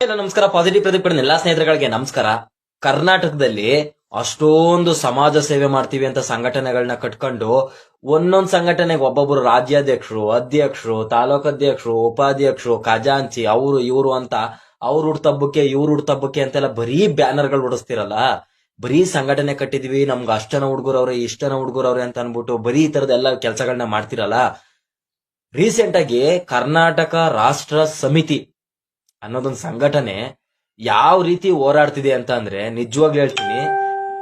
ಎಲ್ಲ ನಮಸ್ಕಾರ. ಪಾಸಿಟಿವ್ ಪ್ರದೀಪ್ ಎಲ್ಲಾ ಸ್ನೇಹಿತರುಗಳಿಗೆ ನಮಸ್ಕಾರ. ಕರ್ನಾಟಕದಲ್ಲಿ ಅಷ್ಟೊಂದು ಸಮಾಜ ಸೇವೆ ಮಾಡ್ತೀವಿ ಅಂತ ಸಂಘಟನೆಗಳನ್ನ ಕಟ್ಕೊಂಡು ಒಂದೊಂದ್ ಸಂಘಟನೆಗೆ ಒಬ್ಬೊಬ್ರು ರಾಜ್ಯಾಧ್ಯಕ್ಷರು, ಅಧ್ಯಕ್ಷರು, ತಾಲೂಕ್ ಅಧ್ಯಕ್ಷರು, ಉಪಾಧ್ಯಕ್ಷರು, ಖಜಾಂಚಿ, ಅವರು, ಇವರು ಅಂತ ಅವ್ರ ಹುಡ್ತಬ್ಬಕ್ಕೆ ಇವ್ರ ಹುಡ್ತಬ್ಬಕ್ಕೆ ಅಂತೆಲ್ಲ ಬರೀ ಬ್ಯಾನರ್ಗಳು ಹೊಡಿಸ್ತಿರಲ್ಲ. ಬರೀ ಸಂಘಟನೆ ಕಟ್ಟಿದ್ವಿ. ನಮ್ಗೆ ಅಷ್ಟನ ಹುಡುಗರವ್ರೆ ಇಷ್ಟನ ಹುಡುಗರವ್ರೆ ಅಂತ ಅನ್ಬಿಟ್ಟು ಬರೀ ಈ ತರದ ಎಲ್ಲ ಕೆಲಸಗಳನ್ನ ಮಾಡ್ತಿರಲ್ಲ. ರೀಸೆಂಟ್ ಆಗಿ ಕರ್ನಾಟಕ ರಾಷ್ಟ್ರ ಸಮಿತಿ ಅನ್ನೋದೊಂದು ಸಂಘಟನೆ ಯಾವ ರೀತಿ ಹೋರಾಡ್ತಿದೆ ಅಂತ ಅಂದ್ರೆ ಹೇಳ್ತೀನಿ.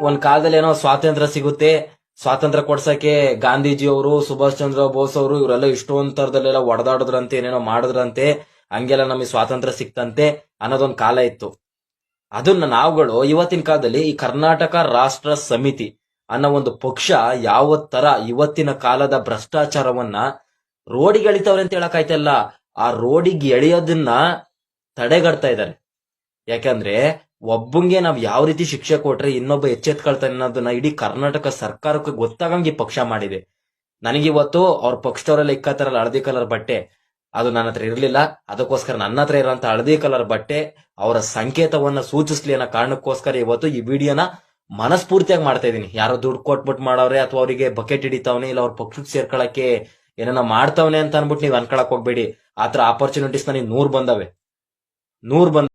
ಒಂದ್ ಕಾಲದಲ್ಲಿ ಏನೋ ಸ್ವಾತಂತ್ರ್ಯ ಸಿಗುತ್ತೆ, ಸ್ವಾತಂತ್ರ್ಯ ಕೊಡ್ಸಕ್ಕೆ ಗಾಂಧೀಜಿ ಅವರು ಸುಭಾಷ್ ಚಂದ್ರ ಬೋಸ್ ಅವರು ಇವರೆಲ್ಲ ಇಷ್ಟೊಂದ್ ತರದಲ್ಲೆಲ್ಲ ಒಡೆದಾಡದ್ರಂತೆ, ಏನೇನೋ ಮಾಡಿದ್ರಂತೆ, ಹಂಗೆಲ್ಲ ನಮಗೆ ಸ್ವಾತಂತ್ರ್ಯ ಸಿಕ್ತಂತೆ ಅನ್ನೋದೊಂದು ಕಾಲ ಇತ್ತು. ಅದನ್ನ ನಾವುಗಳು ಇವತ್ತಿನ ಕಾಲದಲ್ಲಿ ಈ ಕರ್ನಾಟಕ ರಾಷ್ಟ್ರ ಸಮಿತಿ ಅನ್ನೋ ಒಂದು ಪಕ್ಷ ಯಾವ ತರ ಇವತ್ತಿನ ಕಾಲದ ಭ್ರಷ್ಟಾಚಾರವನ್ನ ರೋಡಿಗೆ ಎಳಿತವ್ರೆ ಅಂತ ಹೇಳಕ್ಕಾಯ್ತಲ್ಲ ಆ ರೋಡಿಗೆ ಎಳೆಯೋದನ್ನ ತಡೆಗಟ್ತಾ ಇದ್ದಾರೆ. ಯಾಕಂದ್ರೆ ಒಬ್ಬಂಗೆ ನಾವ್ ಯಾವ ರೀತಿ ಶಿಕ್ಷೆ ಕೊಟ್ರೆ ಇನ್ನೊಬ್ಬ ಎಚ್ಚೆತ್ಕೊಳ್ತಾನೆ ಅನ್ನೋದನ್ನ ಇಡೀ ಕರ್ನಾಟಕ ಸರ್ಕಾರಕ್ಕೆ ಗೊತ್ತಾಗಂಗೆ ಪಕ್ಷ ಮಾಡಿದೆ. ನನಗಿವತ್ತು ಅವ್ರ ಪಕ್ಷದವರೆಲ್ಲ ಇಕ್ಕತ್ತಾರಲ್ಲ ಹಳದಿ ಕಲರ್ ಬಟ್ಟೆ, ಅದು ನನ್ನ ಹತ್ರ ಇರಲಿಲ್ಲ. ಅದಕ್ಕೋಸ್ಕರ ನನ್ನ ಹತ್ರ ಇರೋಂತ ಹಳದಿ ಕಲರ್ ಬಟ್ಟೆ, ಅವರ ಸಂಕೇತವನ್ನ ಸೂಚಿಸ್ಲಿ ಅನ್ನೋ ಕಾರಣಕ್ಕೋಸ್ಕರ ಇವತ್ತು ಈ ವಿಡಿಯೋನ ಮನಸ್ಫೂರ್ತಿಯಾಗಿ ಮಾಡ್ತಾ ಇದೀನಿ ಯಾರೋ ದುಡ್ಡು ಕೊಟ್ಬಿಟ್ಟು ಮಾಡವ್ರೆ ಅಥವಾ ಅವರಿಗೆ ಬಕೆಟ್ ಹಿಡಿತಾವನೆ ಇಲ್ಲ ಅವ್ರ ಪಕ್ಷಕ್ಕೆ ಸೇರ್ಕೊಳಕ್ಕೆ ಏನನ್ನ ಮಾಡ್ತಾವನೆ ಅಂತ ಅನ್ಬಿಟ್ಟು ನೀವು ಅನ್ಕೊಳಕ್ ಹೋಗ್ಬೇಡಿ. ಆತರ ಆಪರ್ಚುನಿಟೀಸ್ ನನಗೆ ನೂರ್ ಬಂದವೆ. ನೂರ್ ಬಂದ